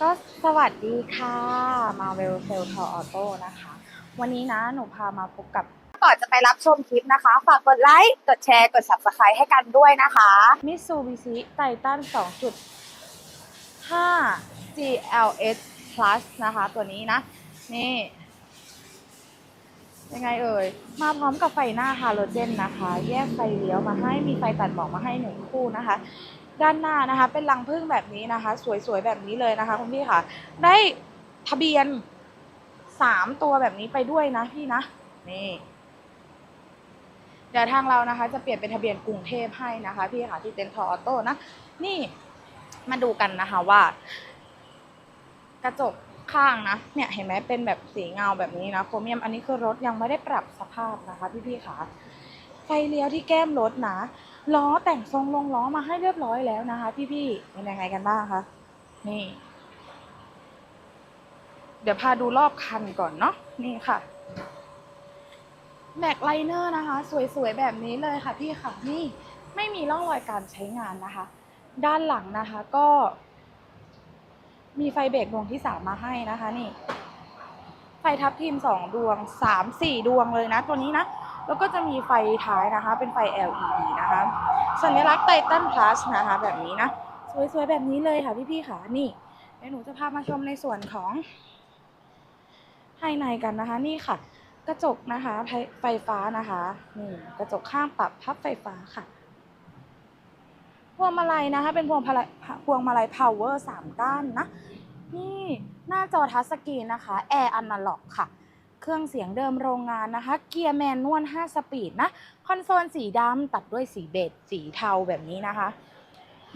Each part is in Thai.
ก็สวัสดีค่ะมาเวลเซลทอออโต้นะคะ วันนี้นะหนูพามาพบกับก่อนจะไปรับชมคลิปนะคะ ฝากกดไลค์ กดแชร์ กด subscribe ให้กันด้วยนะคะ Mitsubishi Titan 2.5 GLS Plus นะคะ ตัวนี้นะ นี่ ยังไงเอ่ย มาพร้อมกับไฟหน้าฮาโลเจนนะคะ แยกไฟเลี้ยวมาให้มีไฟตัดหมอกมาให้หนึ่งคู่นะคะ ด้านหน้านะคะ เป็นรังพึ่งแบบนี้นะคะ สวยๆแบบนี้เลยนะคะคุณพี่ค่ะ ได้ทะเบียนสามตัวแบบนี้ไปด้วยนะพี่นะนี่เดี๋ยวทางเรานะคะ จะเปลี่ยนเป็นทะเบียนกรุงเทพให้นะคะ พี่ค่ะที่เต็นทออโต้นะนี่มาดูกันนะคะว่า กระจกข้างนะเนี่ยเห็นไหมเป็นแบบสีเงาแบบนี้นะโครเมียมอันนี้คือรถยังไม่ได้ปรับสภาพนะคะ พี่ๆค่ะ ไฟเลี้ยวที่แก้มรถนะล้อแต่งทรงลงล้อมาให้เรียบร้อยแล้วนะคะ พี่ๆเป็นยังไงกันบ้างคะนี่ เดี๋ยวพาดูรอบคันก่อนเนาะนี่ค่ะแม็กไลเนอร์นะคะ สวยๆ แบบนี้เลยค่ะพี่ค่ะนี่ไม่มีร่องรอยการใช้งานนะคะ ด้านหลังนะคะก็ มีไฟเบรกดวงที่สามมาให้นะคะ นี่ ไฟทับทิมสองดวงสามสี่ดวงเลยนะ ตัวนี้นะ แล้วก็จะมีไฟท้ายนะคะ เป็นไฟ LED นะคะสัญลักษณ์ไททันพลัสนะคะแบบนี้นะ สวยๆ แบบนี้เลยค่ะพี่ๆค่ะนี่เดี๋ยวหนูจะพามาชมในส่วนของภายในกันนะคะ นี่ค่ะ กระจกนะคะไฟไฟฟ้านะคะนี่กระจกข้างปรับพับไฟฟ้าค่ะพวงมาลัยนะคะ เป็นพวงมาลัยพวงมาลัย power สามด้านนะ นี่หน้าจอทัชสกรีนนะคะ แอร์อนาล็อกค่ะ เครื่องเสียงเดิมโรงงานนะคะ เกียร์แมนนวล 5 สปีดนะ คอนโซลสีดำตัดด้วยสีเบจสีเทาแบบนี้นะคะ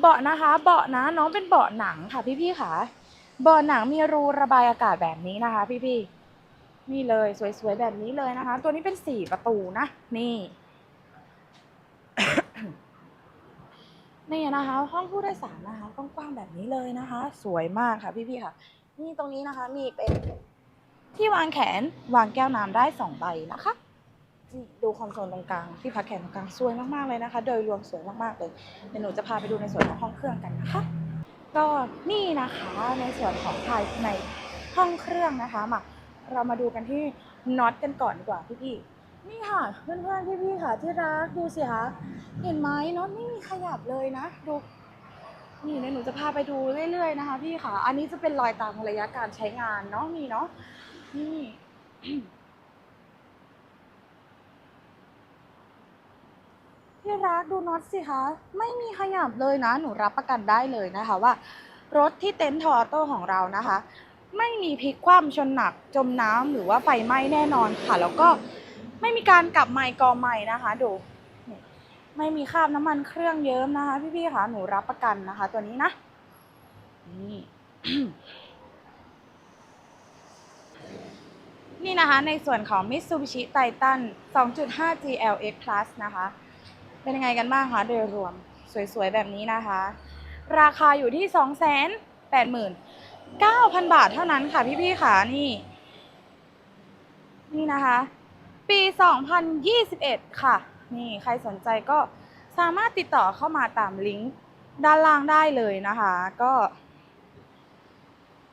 เบาะนะคะ เบาะนะน้องเป็นเบาะหนังค่ะพี่ๆค่ะ เบาะหนังมีรูระบายอากาศแบบนี้นะคะ พี่ๆ นี่เลยสวยๆแบบนี้เลยนะคะ ตัวนี้เป็นสี่ประตูนะ นี่นี่นะคะ ห้องผู้โดยสารนะคะกว้างๆแบบนี้เลยนะคะ สวยมากค่ะพี่ๆค่ะ นี่ตรงนี้นะคะมีเป็น ที่วางแขนวางแก้วน้ำได้สองใบนะคะดูคอนโซลตรงกลางที่พักแขนตรงกลางสวยมากๆเลยนะคะ โดยรวมสวยมากๆเลยเดี๋ยวหนูจะพาไปดูในส่วนของห้องเครื่องกันนะคะก็นี่นะคะในส่วนของภายในห้องเครื่องนะคะมาเรามาดูกันที่น็อตกันก่อนดีกว่าพี่ๆนี่ค่ะเพื่อนๆพี่ๆค่ะที่รักดูสิคะเห็นไหมน็อตไม่มีขยับเลยนะดูนี่เดี๋ยวหนูจะพาไปดูเรื่อยๆนะคะพี่ค่ะ อันนี้จะเป็นรอยตามระยะการใช้งานเนาะมีเนาะ นี่ที่รักดูน็อตสิคะ ไม่มีขยับเลยนะ หนูรับประกันได้เลยนะคะว่า รถที่เต็นท์ทอโต้ของเรานะคะ ไม่มีพลิกคว่ำชนหนักจมน้ำหรือว่าไฟไหม้แน่นอนค่ะ แล้วก็ไม่มีการกลับไมค์กอไมค์นะคะ ดูไม่มีคราบน้ำมันเครื่องเยิ้มนะคะ พี่ๆค่ะหนูรับประกันนะคะ ตัวนี้นะนี่ นะคะ ในส่วนของ Mitsubishi Titan 2.5 GLX Plus นะคะ เป็นยังไงกันบ้างคะโดยรวมสวยๆ แบบนี้นะคะ ราคาอยู่ที่ 289,000 บาทเท่านั้นค่ะพี่ๆค่ะนี่ นี่นะคะ ปี 2021 ค่ะ นี่ใครสนใจก็สามารถติดต่อเข้ามาตามลิงก์ด้านล่างได้เลยนะคะ ก็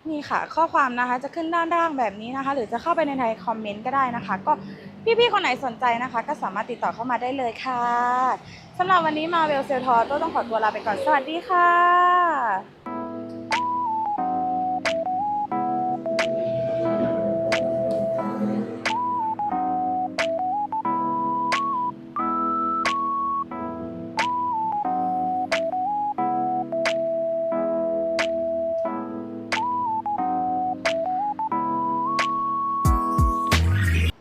นี่ค่ะ ข้อความนะคะจะขึ้นด้านล่างแบบนี้นะคะ หรือจะเข้าไปในไทยคอมเมนต์ก็ได้นะคะ ก็พี่ๆคนไหนสนใจนะคะ ก็สามารถติดต่อเข้ามาได้เลยค่ะสำหรับวันนี้มาเวลเซลทอต้องขอตัวลาไปก่อนสวัสดีค่ะ